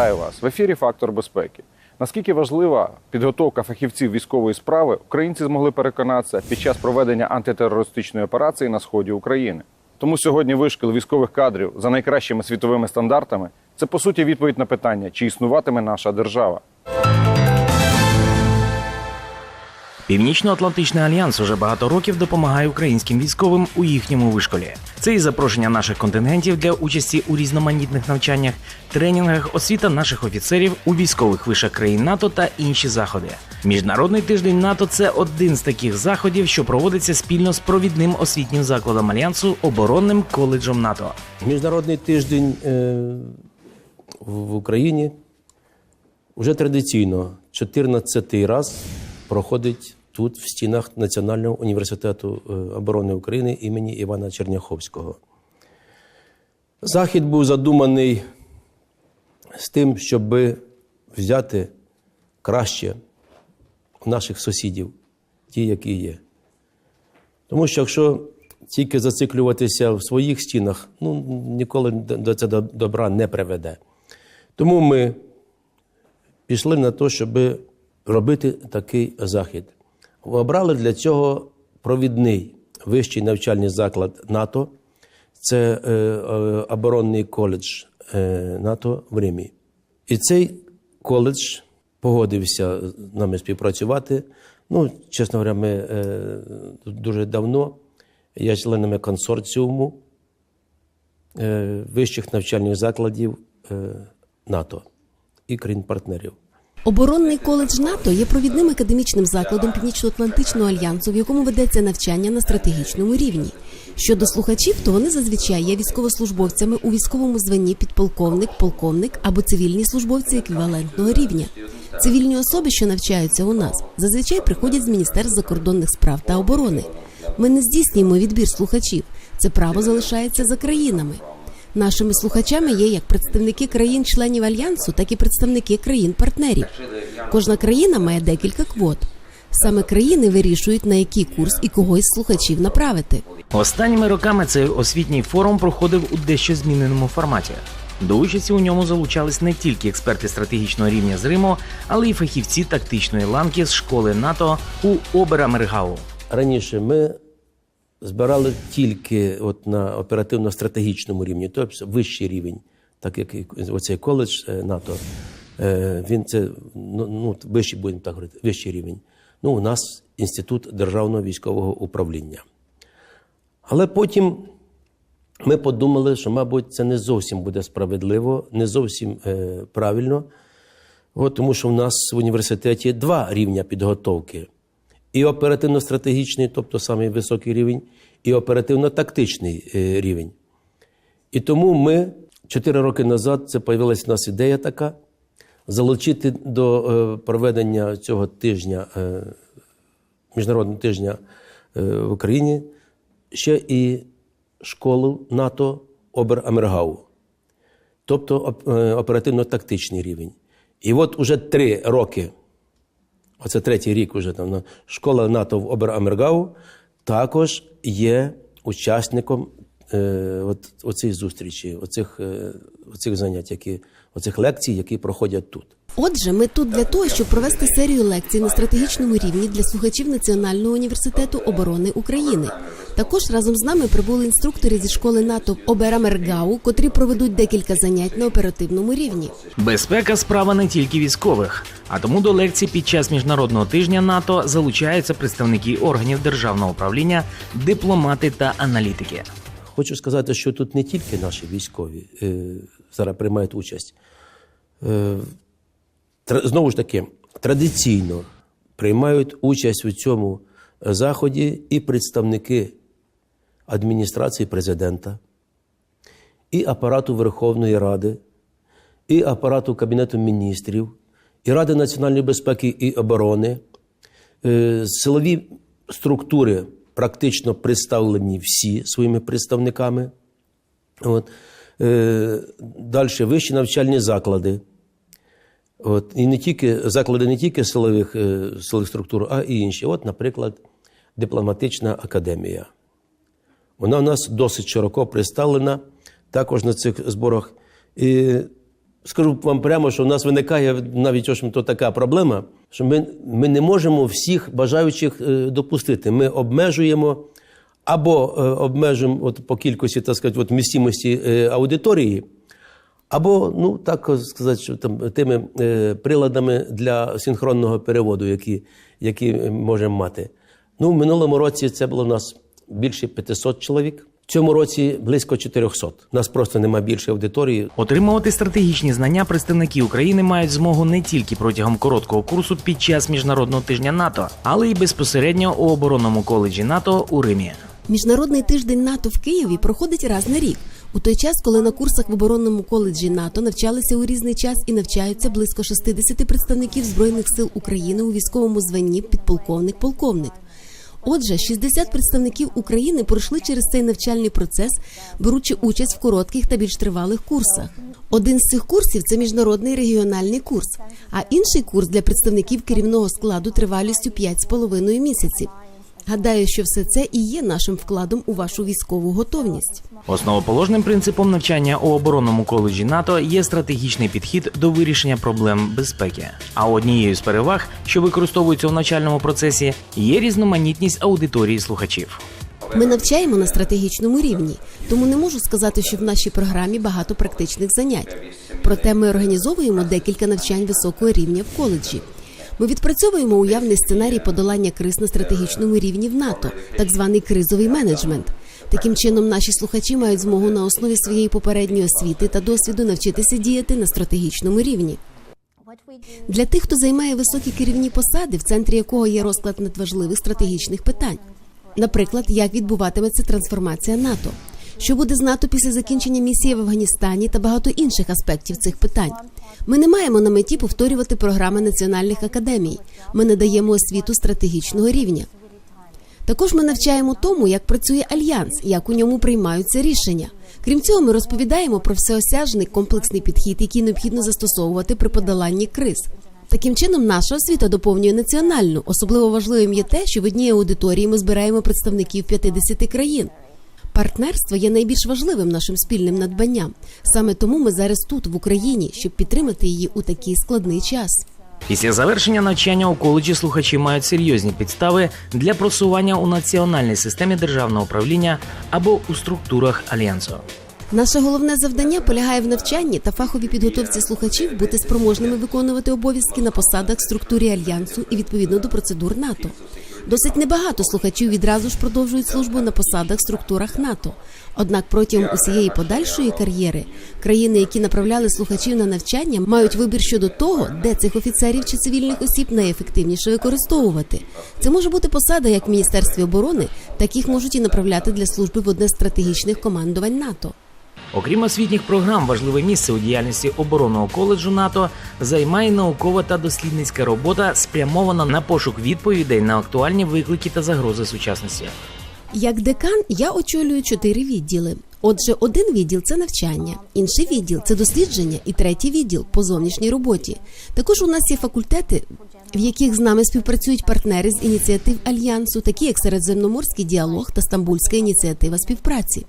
Вітаю вас в ефірі Фактор безпеки. Наскільки важлива підготовка фахівців військової справи, українці змогли переконатися під час проведення антитерористичної операції на сході України. Тому сьогодні вишкіл військових кадрів за найкращими світовими стандартами це по суті відповідь на питання, чи існуватиме наша держава. Північно-Атлантичний альянс уже багато років допомагає українським військовим у їхньому вишколі. Це і запрошення наших контингентів для участі у різноманітних навчаннях, тренінгах, освіта наших офіцерів у військових вишах країн НАТО та інші заходи. Міжнародний тиждень НАТО це один з таких заходів, що проводиться спільно з провідним освітнім закладом альянсу оборонним коледжем НАТО. Міжнародний тиждень е, в Україні вже традиційно 14-й раз проходить тут, в стінах Національного університету е, оборони України імені Івана Черняховського. Захід був задуманий з тим, щоб взяти краще наших сусідів, ті, які є. Тому що якщо тільки зациклюватися в своїх стінах, ну ніколи до це добра не приведе. Тому ми пішли на те, щоб робити такий захід. Обрали для цього провідний вищий навчальний заклад НАТО, це е, е, оборонний коледж е, НАТО в Римі. І цей коледж погодився з нами співпрацювати. Ну, чесно говоря, ми е, дуже давно є членами консорціуму е, вищих навчальних закладів е, НАТО і країн-партнерів. Оборонний коледж НАТО є провідним академічним закладом Північно-Атлантичного альянсу, в якому ведеться навчання на стратегічному рівні. Щодо слухачів, то вони зазвичай є військовослужбовцями у військовому званні підполковник, полковник або цивільні службовці еквівалентного рівня. Цивільні особи, що навчаються у нас, зазвичай приходять з міністерств закордонних справ та оборони. Ми не здійснюємо відбір слухачів. Це право залишається за країнами. Нашими слухачами є як представники країн-членів альянсу, так і представники країн-партнерів. Кожна країна має декілька квот. Саме країни вирішують на який курс і кого із слухачів направити. Останніми роками цей освітній форум проходив у дещо зміненому форматі. До участі у ньому залучались не тільки експерти стратегічного рівня з Риму, але й фахівці тактичної ланки з школи НАТО у Оберамергау. Раніше ми збирали тільки от на оперативно-стратегічному рівні, тобто вищий рівень, так як оцей коледж е, НАТО, е, він це ну, ну, вищий, будемо так говорити, вищий рівень. Ну, у нас інститут державного військового управління. Але потім ми подумали, що, мабуть, це не зовсім буде справедливо, не зовсім е, правильно, От, тому що в нас в університеті два рівня підготовки. І оперативно-стратегічний, тобто самий високий рівень, і оперативно-тактичний е, рівень. І тому ми чотири роки назад це появилася в нас ідея така залучити до е, проведення цього тижня, е, міжнародного тижня в Україні ще і школу НАТО Обер-Амергау, тобто оперативно-тактичний рівень. І от уже три роки оце третій рік уже там школа НАТО в Обер-Амергау також є учасником е, от, оцих зустрічей, оцих, е, оцих занять, які, оцих лекцій, які проходять тут. Отже, ми тут для того, щоб провести серію лекцій на стратегічному рівні для слухачів Національного університету оборони України. Також разом з нами прибули інструктори зі школи НАТО Оберамергау, котрі проведуть декілька занять на оперативному рівні. Безпека справа не тільки військових, а тому до лекцій під час міжнародного тижня НАТО залучаються представники органів державного управління, дипломати та аналітики. Хочу сказати, що тут не тільки наші військові е, зараз приймають участь. Е, знову ж таки, традиційно приймають участь у цьому заході і представники адміністрації президента, і апарату Верховної Ради, і апарату Кабінету міністрів, і Ради національної безпеки і оборони. Е, Силові структури практично представлені всі своїми представниками. От. Е, Далі вищі навчальні заклади. От. І не тільки заклади не тільки силових, е, силових структур, а і інші. От, наприклад, дипломатична академія. Вона у нас досить широко представлена також на цих зборах. І скажу вам прямо, що в нас виникає навіть то така проблема, що ми, ми не можемо всіх бажаючих е, допустити. Ми обмежуємо або е, обмежуємо от, по кількості, так сказати, от, вмістимості аудиторії, або, ну так сказати, що там тими е, приладами для синхронного переводу, які, які можемо мати. Ну, в минулому році це було в нас більше 500 чоловік. В цьому році близько 400. У нас просто немає більше аудиторії. Отримувати стратегічні знання представники України мають змогу не тільки протягом короткого курсу під час міжнародного тижня НАТО, але й безпосередньо у оборонному коледжі НАТО у Римі. Міжнародний тиждень НАТО в Києві проходить раз на рік. У той час, коли на курсах в оборонному коледжі НАТО навчалися у різний час і навчаються близько 60 представників збройних сил України у військовому званні підполковник-полковник. Отже, 60 представників України пройшли через цей навчальний процес, беручи участь в коротких та більш тривалих курсах. Один з цих курсів це міжнародний регіональний курс, а інший курс для представників керівного складу тривалістю 5,5 місяців. Гадаю, що все це і є нашим вкладом у вашу військову готовність. Основоположним принципом навчання у оборонному коледжі НАТО є стратегічний підхід до вирішення проблем безпеки. А однією з переваг, що використовуються у навчальному процесі, є різноманітність аудиторії слухачів. Ми навчаємо на стратегічному рівні, тому не можу сказати, що в нашій програмі багато практичних занять. Проте ми організовуємо декілька навчань високого рівня в коледжі. Ми відпрацьовуємо уявний сценарій подолання криз на стратегічному рівні в НАТО, так званий кризовий менеджмент. Таким чином, наші слухачі мають змогу на основі своєї попередньої освіти та досвіду навчитися діяти на стратегічному рівні. Для тих, хто займає високі керівні посади, в центрі якого є розклад надважливих стратегічних питань. Наприклад, як відбуватиметься трансформація НАТО, що буде з НАТО після закінчення місії в Афганістані та багато інших аспектів цих питань. Ми не маємо на меті повторювати програми національних академій. Ми надаємо освіту стратегічного рівня. Також ми навчаємо тому, як працює альянс, як у ньому приймаються рішення. Крім цього, ми розповідаємо про всеосяжний комплексний підхід, який необхідно застосовувати при подоланні криз. Таким чином, наша освіта доповнює національну. Особливо важливим є те, що в одній аудиторії ми збираємо представників 50 країн. Партнерство є найбільш важливим нашим спільним надбанням. Саме тому ми зараз тут, в Україні, щоб підтримати її у такий складний час. Після завершення навчання у коледжі слухачі мають серйозні підстави для просування у національній системі державного управління або у структурах альянсу. Наше головне завдання полягає в навчанні та фаховій підготовці слухачів бути спроможними виконувати обов'язки на посадах в структурі альянсу і відповідно до процедур НАТО. Досить небагато слухачів відразу ж продовжують службу на посадах в структурах НАТО. Однак протягом усієї подальшої кар'єри країни, які направляли слухачів на навчання, мають вибір щодо того, де цих офіцерів чи цивільних осіб найефективніше використовувати. Це може бути посада як в Міністерстві оборони, так їх можуть і направляти для служби в одне з стратегічних командувань НАТО. Окрім освітніх програм, важливе місце у діяльності оборонного коледжу НАТО займає наукова та дослідницька робота, спрямована на пошук відповідей на актуальні виклики та загрози сучасності. Як декан я очолюю чотири відділи. Отже, один відділ це навчання, інший відділ це дослідження, і третій відділ по зовнішній роботі. Також у нас є факультети, в яких з нами співпрацюють партнери з ініціатив альянсу, такі як середземноморський діалог та Стамбульська ініціатива співпраці.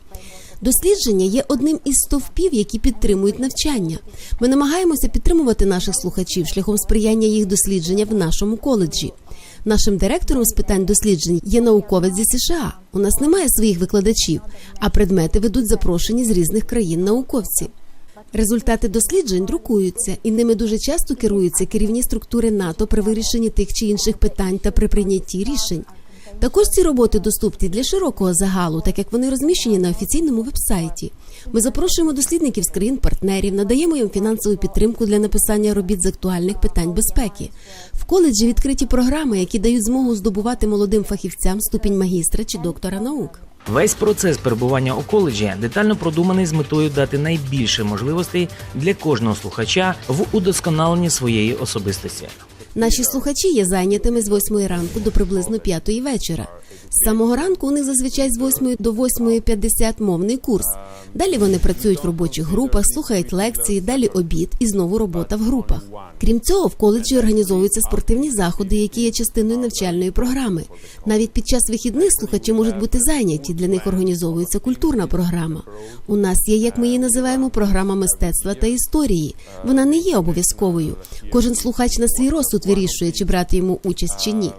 Дослідження є одним із стовпів, які підтримують навчання. Ми намагаємося підтримувати наших слухачів шляхом сприяння їх дослідження в нашому коледжі. Нашим директором з питань досліджень є науковець зі США. У нас немає своїх викладачів, а предмети ведуть запрошені з різних країн науковці. Результати досліджень друкуються, і ними дуже часто керуються керівні структури НАТО при вирішенні тих чи інших питань та при прийнятті рішень. Також ці роботи доступні для широкого загалу, так як вони розміщені на офіційному вебсайті. Ми запрошуємо дослідників з країн-партнерів, надаємо їм фінансову підтримку для написання робіт з актуальних питань безпеки. В коледжі відкриті програми, які дають змогу здобувати молодим фахівцям ступінь магістра чи доктора наук. Весь процес перебування у коледжі детально продуманий з метою дати найбільше можливостей для кожного слухача в удосконаленні своєї особистості. Наші слухачі є зайнятими з 8 ранку до приблизно 5 вечора. З самого ранку у них зазвичай з 8 до 8.50 мовний курс. Далі вони працюють в робочих групах, слухають лекції, далі обід і знову робота в групах. Крім цього, в коледжі організовуються спортивні заходи, які є частиною навчальної програми. Навіть під час вихідних слухачі можуть бути зайняті. Для них організовується культурна програма. У нас є, як ми її називаємо, програма мистецтва та історії. Вона не є обов'язковою. Кожен слухач на свій розсуд вирішує, чи брати йому участь чи ні.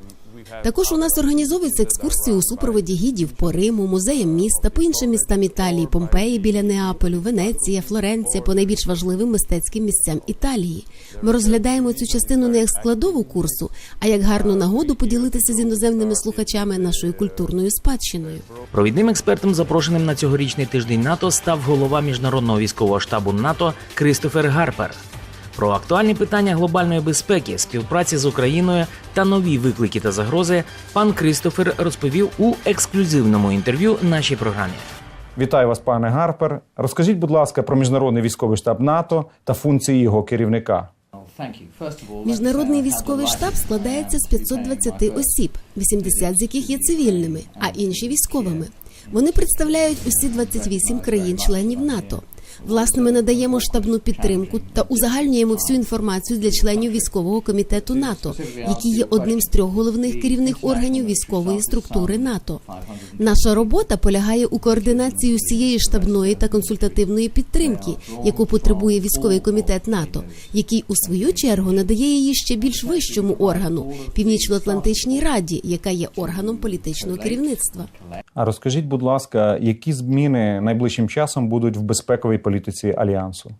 Також у нас організовуються екскурсії у супроводі гідів по Риму, музеям міста, по іншим містам Італії, Помпеї біля Неаполю, Венеція, Флоренція, по найбільш важливим мистецьким місцям Італії. Ми розглядаємо цю частину не як складову курсу, а як гарну нагоду поділитися з іноземними слухачами нашою культурною спадщиною. Провідним експертом, запрошеним на цьогорічний тиждень НАТО, став голова міжнародного військового штабу НАТО Кристофер Гарпер. Про актуальні питання глобальної безпеки, співпраці з Україною та нові виклики та загрози пан Кристофер розповів у ексклюзивному інтерв'ю нашій програмі. Вітаю вас, пане Гарпер. Розкажіть, будь ласка, про міжнародний військовий штаб НАТО та функції його керівника. Міжнародний військовий штаб складається з 520 осіб, 80 з яких є цивільними, а інші військовими. Вони представляють усі 28 країн-членів НАТО. Власне, ми надаємо штабну підтримку та узагальнюємо всю інформацію для членів військового комітету НАТО, який є одним з трьох головних керівних органів військової структури НАТО. Наша робота полягає у координації усієї штабної та консультативної підтримки, яку потребує військовий комітет НАТО, який у свою чергу надає її ще більш вищому органу Північно-Атлантичній Раді, яка є органом політичного керівництва. А розкажіть, будь ласка, які зміни найближчим часом будуть в безпековій політиці альянсу?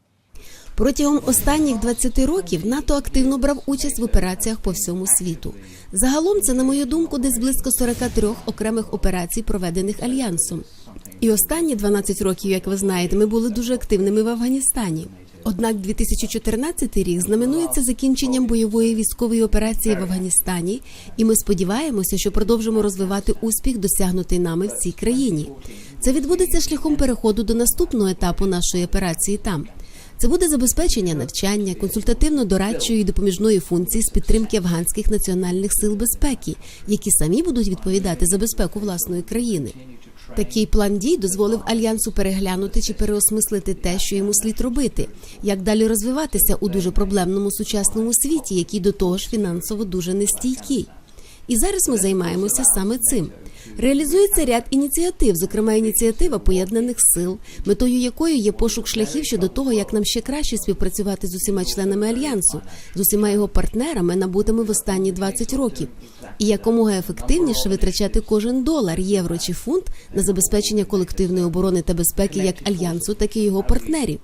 Протягом останніх 20 років НАТО активно брав участь в операціях по всьому світу. Загалом це, на мою думку, десь близько 43 окремих операцій, проведених альянсом. І останні 12 років, як ви знаєте, ми були дуже активними в Афганістані. Однак 2014 рік знаменується закінченням бойової військової операції в Афганістані, і ми сподіваємося, що продовжимо розвивати успіх, досягнутий нами в цій країні. Це відбудеться шляхом переходу до наступного етапу нашої операції там. Це буде забезпечення навчання, консультативно-дорадчої і допоміжної функції з підтримки афганських національних сил безпеки, які самі будуть відповідати за безпеку власної країни. Такий план дій дозволив альянсу переглянути чи переосмислити те, що йому слід робити, як далі розвиватися у дуже проблемному сучасному світі, який до того ж фінансово дуже нестійкий. І зараз ми займаємося саме цим. Реалізується ряд ініціатив, зокрема ініціатива поєднаних сил, метою якої є пошук шляхів щодо того, як нам ще краще співпрацювати з усіма членами альянсу, з усіма його партнерами, набутими в останні 20 років, і якомога ефективніше витрачати кожен долар, євро чи фунт на забезпечення колективної оборони та безпеки як альянсу, так і його партнерів.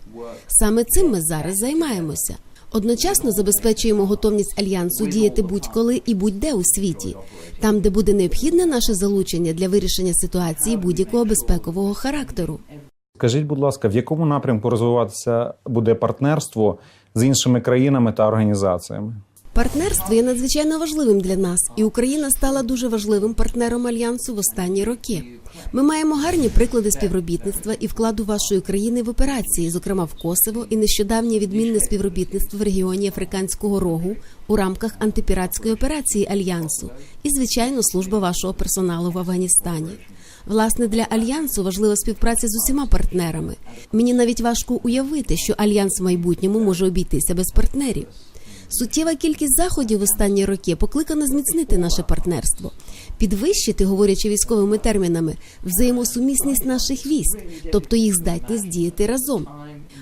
Саме цим ми зараз займаємося. Одночасно забезпечуємо готовність альянсу діяти будь-коли і будь-де у світі, там, де буде необхідне наше залучення для вирішення ситуації будь-якого безпекового характеру. Скажіть, будь ласка, в якому напрямку розвиватися буде партнерство з іншими країнами та організаціями? Партнерство є надзвичайно важливим для нас, і Україна стала дуже важливим партнером альянсу в останні роки. Ми маємо гарні приклади співробітництва і вкладу вашої країни в операції, зокрема в Косово, і нещодавнє відмінне співробітництво в регіоні Африканського Рогу у рамках антипіратської операції альянсу, і звичайно служба вашого персоналу в Афганістані. Власне, для альянсу важлива співпраця з усіма партнерами. Мені навіть важко уявити, що альянс в майбутньому може обійтися без партнерів. Суттєва кількість заходів в останні роки покликана зміцнити наше партнерство, підвищити, говорячи військовими термінами, взаємосумісність наших військ, тобто їх здатність діяти разом.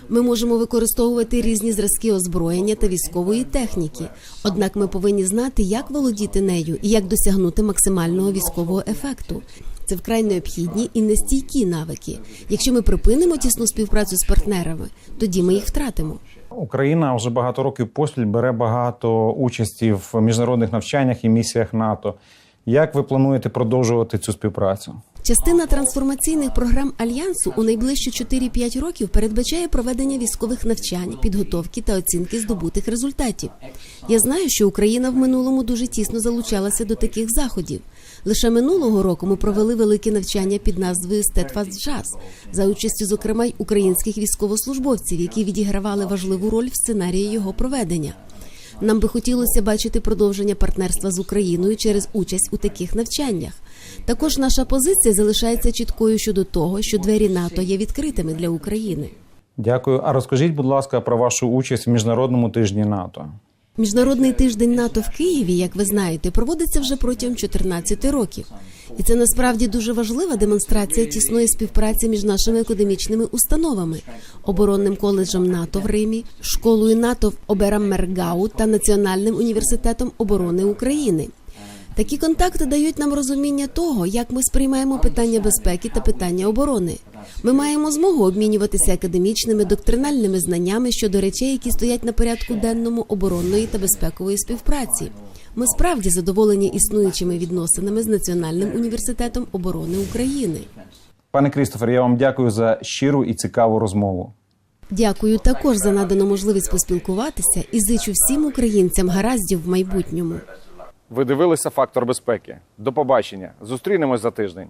Ми можемо використовувати різні зразки озброєння та військової техніки. Однак ми повинні знати, як володіти нею і як досягнути максимального військового ефекту. Це вкрай необхідні і нестійкі навики. Якщо ми припинимо тісну співпрацю з партнерами, тоді ми їх втратимо. Україна вже багато років поспіль бере багато участі в міжнародних навчаннях і місіях НАТО. Як ви плануєте продовжувати цю співпрацю? Частина трансформаційних програм альянсу у найближчі 4-5 років передбачає проведення військових навчань, підготовки та оцінки здобутих результатів. Я знаю, що Україна в минулому дуже тісно залучалася до таких заходів. Лише минулого року ми провели велике навчання під назвою Steadfast Jazz за участю, зокрема, й українських військовослужбовців, які відігравали важливу роль в сценарії його проведення. Нам би хотілося бачити продовження партнерства з Україною через участь у таких навчаннях. Також наша позиція залишається чіткою щодо того, що двері НАТО є відкритими для України. Дякую. А розкажіть, будь ласка, про вашу участь в міжнародному тижні НАТО. Міжнародний тиждень НАТО в Києві, як ви знаєте, проводиться вже протягом 14 років. І це насправді дуже важлива демонстрація тісної співпраці між нашими академічними установами, оборонним коледжем НАТО в Римі, школою НАТО в Обераммергау та Національним університетом оборони України. Такі контакти дають нам розуміння того, як ми сприймаємо питання безпеки та питання оборони. Ми маємо змогу обмінюватися академічними доктринальними знаннями щодо речей, які стоять на порядку денному оборонної та безпекової співпраці. Ми справді задоволені існуючими відносинами з Національним університетом оборони України. Пане Крістофер, я вам дякую за щиру і цікаву розмову. Дякую також за надану можливість поспілкуватися і зичу всім українцям гараздів в майбутньому. Ви дивилися фактор безпеки. До побачення. Зустрінемось за тиждень.